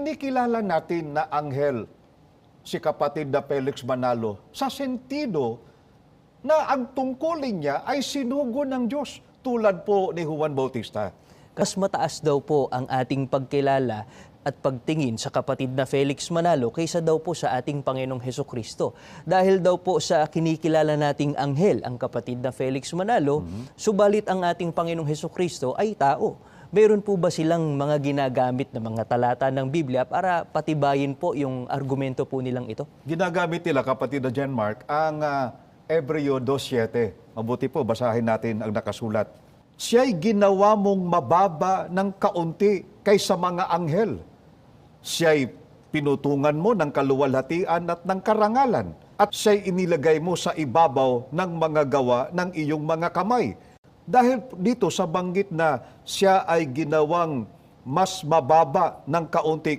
Kinikilala natin na anghel si kapatid na Felix Manalo sa sentido na ang tungkulin niya ay sinugo ng Diyos tulad po ni Juan Bautista. Mas mataas daw po ang ating pagkilala at pagtingin sa kapatid na Felix Manalo kaysa daw po sa ating Panginoong Heso Kristo. Dahil daw po sa kinikilala nating anghel, ang kapatid na Felix Manalo, subalit ang ating Panginoong Heso Kristo ay tao. Meron po ba silang mga ginagamit na mga talata ng Biblia para patibayin po yung argumento po nilang ito? Ginagamit nila kapatid na Jan Mark ang uh, Ebreo 2.7. Mabuti po, basahin natin ang nakasulat. Siya'y ginawa mong mababa ng kaunti kaysa mga anghel. Siya'y pinutungan mo ng kaluwalhatian at ng karangalan. At siya'y inilagay mo sa ibabaw ng mga gawa ng iyong mga kamay. Dahil dito sa banggit na siya ay ginawang mas mababa ng kaunti